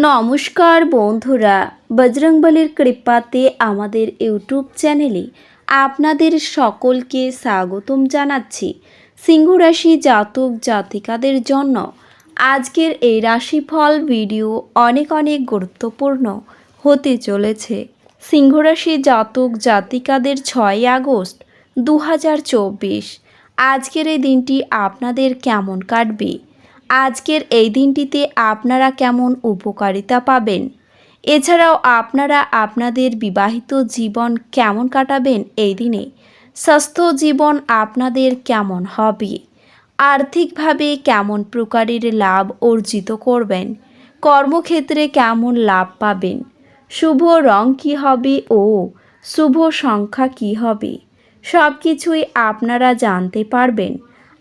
নমস্কার বন্ধুরা বজরংবলির কৃপাতে আমাদের ইউটিউব চ্যানেলে আপনাদের সকলকে স্বাগতম জানাচ্ছি। সিংহ রাশি জাতক জাতিকাদের জন্য আজকের এই রাশিফল ভিডিও অনেক অনেক গুরুত্বপূর্ণ হতে চলেছে। সিংহ রাশি জাতক জাতিকাদের ছয় আগস্ট দু হাজার চব্বিশ। আজকের এই দিনটি আপনাদের কেমন কাটবে? আজকের এই দিনটিতে আপনারা কেমন উপকারিতা পাবেন? এছাড়াও আপনারা আপনাদের বিবাহিত জীবন কেমন কাটাবেন এই দিনে? স্বাস্থ্য জীবন আপনাদের কেমন হবে? আর্থিকভাবে কেমন প্রকারের লাভ অর্জিত করবেন? কর্মক্ষেত্রে কেমন লাভ পাবেন? শুভ রং কী হবে ও শুভ সংখ্যা কী হবে? সব কিছুই আপনারা জানতে পারবেন।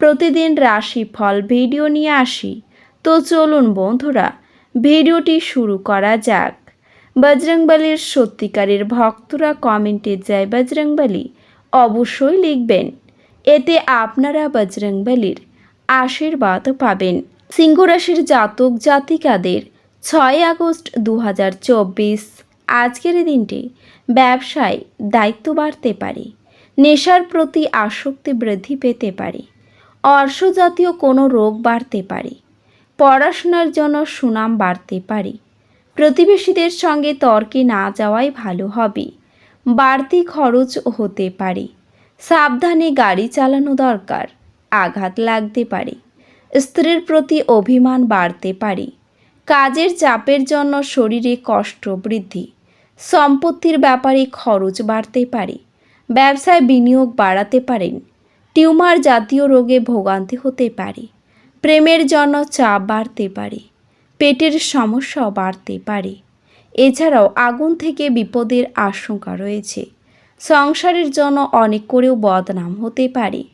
প্রতিদিন রাশিফল ভিডিও নিয়ে আসি। তো চলুন বন্ধুরা, ভিডিওটি শুরু করা যাক। বজরংবলির সত্যিকারের ভক্তরা কমেন্টে জয় বজরংবলী অবশ্যই লিখবেন। এতে আপনারা বজরংবলির আশীর্বাদ পাবেন। সিংহ রাশির জাতক জাতিকাদের ছয় আগস্ট দু হাজার চব্বিশ আজকের দিনটি ব্যবসায় দায়িত্ব বাড়তে পারে, নেশার প্রতি আসক্তি বৃদ্ধি পেতে পারে। অর্শজাতীয় কোনো রোগ বাড়তে পারে। পড়াশোনার জন্য সুনাম বাড়তে পারে। প্রতিবেশীদের সঙ্গে তর্কে না যাওয়াই ভালো হবে। বাড়তি খরচ হতে পারে। সাবধানে গাড়ি চালানো দরকার। আঘাত লাগতে পারে। স্ত্রীর প্রতি অভিমান বাড়তে পারে। কাজের চাপের জন্য শরীরে কষ্ট বৃদ্ধি। সম্পত্তির ব্যাপারে খরচ বাড়তে পারে। ব্যবসায় বিনিয়োগ বাড়াতে পারেন। টিউমার জাতীয় রোগে ভোগান্তি হতে পারে। প্রেমের জন্য চাপ বাড়তে পারে। পেটের সমস্যাও বাড়তে পারে। এছাড়াও আগুন থেকে বিপদের আশঙ্কা রয়েছে। সংসারের জন্য অনেক করেও বদনাম হতে পারে।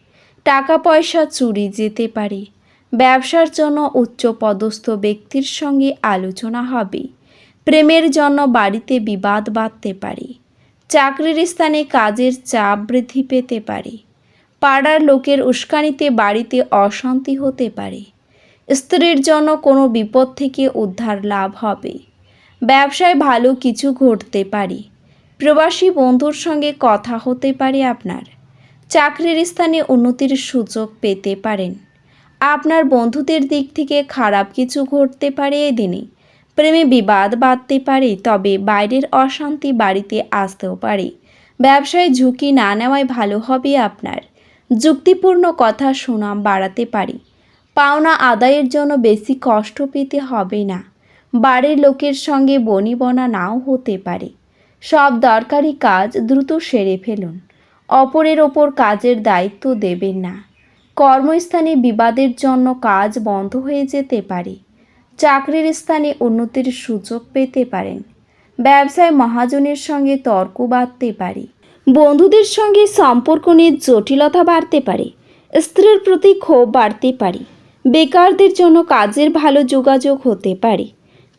টাকা পয়সা চুরি যেতে পারে। ব্যবসার জন্য উচ্চপদস্থ ব্যক্তির সঙ্গে আলোচনা হবে। প্রেমের জন্য বাড়িতে বিবাদ বাঁধতে পারে। চাকরির স্থানে কাজের চাপ বৃদ্ধি পেতে পারে। পাড়ার লোকের উস্কানিতে বাড়িতে অশান্তি হতে পারে। স্ত্রীর জন্য কোনো বিপদ থেকে উদ্ধার লাভ হবে। ব্যবসায় ভালো কিছু ঘটতে পারে। প্রবাসী বন্ধুর সঙ্গে কথা হতে পারে আপনার। চাকরির স্থানে উন্নতির সুযোগ পেতে পারেন। আপনার বন্ধুদের দিক থেকে খারাপ কিছু ঘটতে পারে এদিনে প্রেমে বিবাদ বাঁধতে পারে, তবে বাইরের অশান্তি বাড়িতে আসতেও পারে। ব্যবসায় ঝুঁকি না নেওয়াই ভালো হবে আপনার। যুক্তিপূর্ণ কথা সুনাম বাড়াতে পারি। পাওনা আদায়ের জন্য বেশি কষ্ট পেতে হবে না। বাড়ির লোকের সঙ্গে বনিবনা নাও হতে পারে। সব দরকারি কাজ দ্রুত সেরে ফেলুন। অপরের ওপর কাজের দায়িত্ব দেবেন না। কর্মস্থানে বিবাদের জন্য কাজ বন্ধ হয়ে যেতে পারে। চাকরির স্থানে উন্নতির সুযোগ পেতে পারেন। ব্যবসায় মহাজনের সঙ্গে তর্ক বাঁধতে পারে। বন্ধুদের সঙ্গে সম্পর্ক নিয়ে জটিলতা বাড়তে পারে, স্ত্রীর প্রতি ক্ষোভ বাড়তে পারে, বেকারদের জন্য কাজের ভালো যোগাযোগ হতে পারে,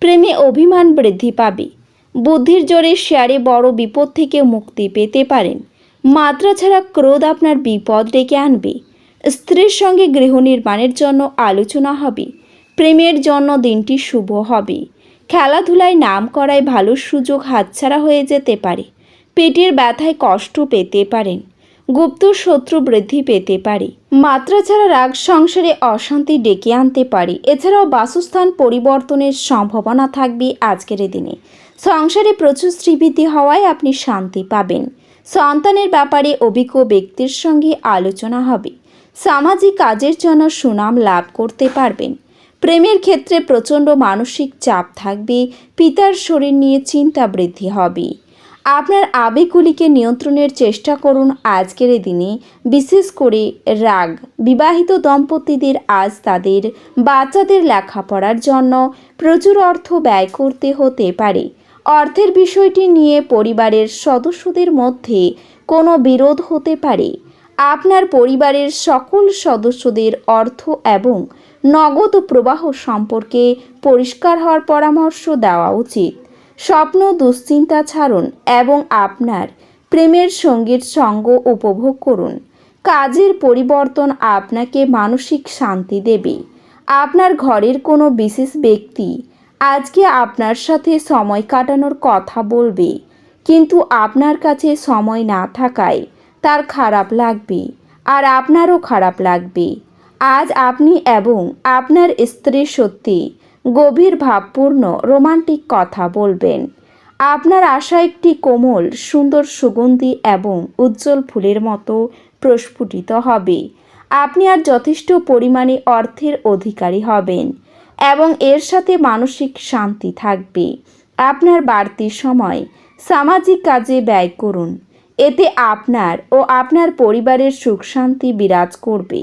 প্রেমে অভিমান বৃদ্ধি পাবে, বুদ্ধির জোরে শেয়ারে বড় বিপদ থেকে মুক্তি পেতে পারেন, মাত্রা ছাড়া ক্রোধ আপনার বিপদ ডেকে আনবে, স্ত্রীর সঙ্গে গৃহ নির্মাণের জন্য আলোচনা হবে, প্রেমের জন্য দিনটি শুভ হবে, খেলাধুলায় নাম করায় ভালো সুযোগ হাতছাড়া হয়ে যেতে পারে পেটের ব্যথায় কষ্ট পেতে পারেন, গুপ্ত শত্রু বৃদ্ধি পেতে পারে। মাত্রা ছাড়া রাগ, সংসারে অশান্তি ডেকে আনতে পারে। এছাড়াও বাসস্থান পরিবর্তনের সম্ভাবনা থাকবে আজকের দিনে। সংসারে প্রচুর শ্রীবৃদ্ধি হওয়ায় আপনি শান্তি পাবেন। সন্তানের ব্যাপারে অভিজ্ঞ ব্যক্তির সঙ্গে আলোচনা হবে। সামাজিক কাজের জন্য সুনাম লাভ করতে পারবেন। প্রেমের ক্ষেত্রে প্রচণ্ড মানসিক চাপ থাকবে। পিতার শরীর নিয়ে চিন্তা বৃদ্ধি হবে। আপনার আবেগগুলিকে নিয়ন্ত্রণের চেষ্টা করুন আজকের দিনে। বিশেষ করে রাগ। বিবাহিত দম্পতিদের আজ তাদের বাচ্চাদের লেখাপড়ার জন্য প্রচুর অর্থ ব্যয় করতে হতে পারে। অর্থের বিষয়টি নিয়ে পরিবারের সদস্যদের মধ্যে কোনো বিরোধ হতে পারে। আপনার পরিবারের সকল সদস্যদের অর্থ এবং নগদ প্রবাহ সম্পর্কে পরিষ্কার হওয়ার পরামর্শ দেওয়া উচিত। স্বপ্ন দুশ্চিন্তা ছাড়ুন এবং আপনার প্রেমের সঙ্গীর সঙ্গ উপভোগ করুন। কাজের পরিবর্তন আপনাকে মানসিক শান্তি দেবে। আপনার ঘরের কোনো বিশেষ ব্যক্তি আজকে আপনার সাথে সময় কাটানোর কথা বলবে, কিন্তু আপনার কাছে সময় না থাকায় তার খারাপ লাগবে আর আপনারও খারাপ লাগবে। আজ আপনি এবং আপনার স্ত্রী সত্যি গভীর ভাবপূর্ণ, রোমান্টিক কথা বলবেন। আপনার আশা একটি কোমল, সুন্দর সুগন্ধি এবং উজ্জ্বল ফুলের মতো প্রস্ফুটিত হবে। আপনি আর যথেষ্ট পরিমাণে অর্থের অধিকারী হবেন এবং এর সাথে মানসিক শান্তি থাকবে। আপনার বাড়তি সময় সামাজিক কাজে ব্যয় করুন। এতে আপনার ও আপনার পরিবারের সুখ শান্তি বিরাজ করবে।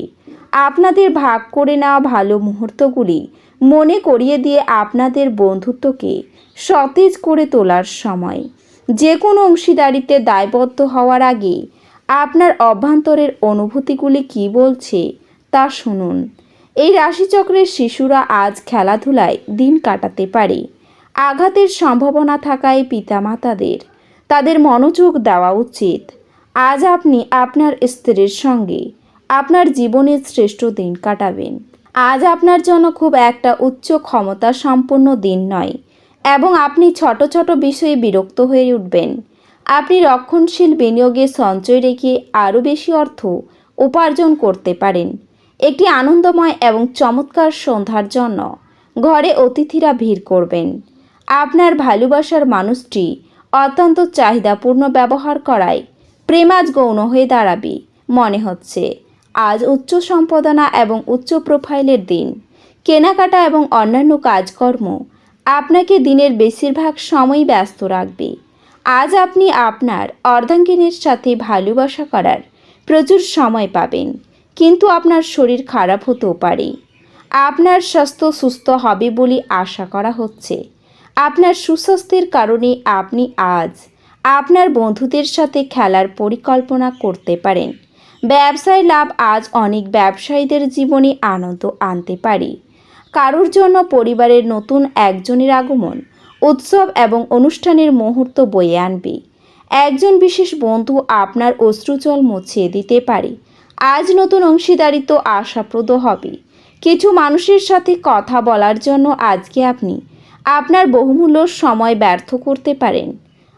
আপনাদের ভাগ করে নেওয়া ভালো মুহূর্তগুলি মনে করিয়ে দিয়ে আপনাদের বন্ধুত্বকে সতেজ করে তোলার সময়। যে কোনো অংশীদারিতে দায়বদ্ধ হওয়ার আগে আপনার অভ্যন্তরের অনুভূতিগুলি কী বলছে তা শুনুন। এই রাশিচক্রের শিশুরা আজ খেলাধুলায় দিন কাটাতে পারে। আঘাতের সম্ভাবনা থাকায় পিতামাতাদের তাদের মনোযোগ দেওয়া উচিত। আজ আপনি আপনার স্ত্রীর সঙ্গে আপনার জীবনের শ্রেষ্ঠ দিন কাটাবেন। আজ আপনার জন্য খুব একটা উচ্চ ক্ষমতা সম্পন্ন দিন নয় এবং আপনি ছোট ছোট বিষয়ে বিরক্ত হয়ে উঠবেন। আপনি রক্ষণশীল বিনিয়োগে সঞ্চয় রেখে আরও বেশি অর্থ উপার্জন করতে পারেন। একটি আনন্দময় এবং চমৎকার সন্ধ্যার জন্য ঘরে অতিথিরা ভিড় করবেন। আপনার ভালোবাসার মানুষটি অত্যন্ত চাহিদাপূর্ণ ব্যবহার করায় প্রেমাজ গৌণ হয়ে দাঁড়াবে, মনে হচ্ছে। আজ উচ্চ সম্পাদনা এবং উচ্চ প্রোফাইলের দিন। কেনাকাটা এবং অন্যান্য কাজকর্ম আপনাকে দিনের বেশিরভাগ সময় ব্যস্ত রাখবে। আজ আপনি আপনার অর্ধাঙ্গিনীর সাথে ভালোবাসা করার প্রচুর সময় পাবেন। কিন্তু আপনার শরীর খারাপ হতেও পারে। আপনার স্বাস্থ্য সুস্থ হবে বলে আশা করা হচ্ছে। আপনার সুস্বাস্থ্যের কারণে আপনি আজ আপনার বন্ধুদের সাথে খেলার পরিকল্পনা করতে পারেন। ব্যবসায় লাভ আজ অনেক ব্যবসায়ীদের জীবনে আনন্দ আনতে পারে। কারোর জন্য পরিবারের নতুন একজনের আগমন, উৎসব এবং অনুষ্ঠানের মুহূর্ত বয়ে আনবে। একজন বিশেষ বন্ধু আপনার অশ্রুজল মুছিয়ে দিতে পারে। আজ নতুন অংশীদারিত্ব আশাপ্রদ হবে। কিছু মানুষের সাথে কথা বলার জন্য আজকে আপনি আপনার বহুমূল্য সময় ব্যর্থ করতে পারেন।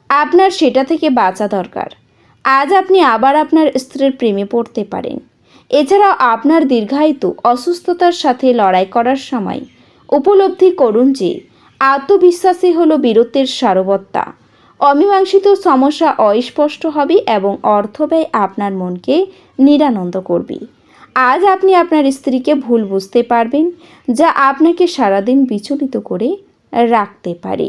আপনার সেটা থেকে বাঁচা দরকার। আজ আপনি আবার আপনার স্ত্রীর প্রেমে পড়তে পারেন। এছাড়াও আপনার দীর্ঘায়িত অসুস্থতার সাথে লড়াই করার সময় উপলব্ধি করুন যে আত্মবিশ্বাসী হলো বীরত্বের সারবত্তা। অমীমাংসিত সমস্যা অস্পষ্ট হবে এবং অর্থব্যয় আপনার মনকে নিরানন্দ করবে। আজ আপনি আপনার স্ত্রীকে ভুল বুঝতে পারবেন, যা আপনাকে সারাদিন বিচলিত করে রাখতে পারে।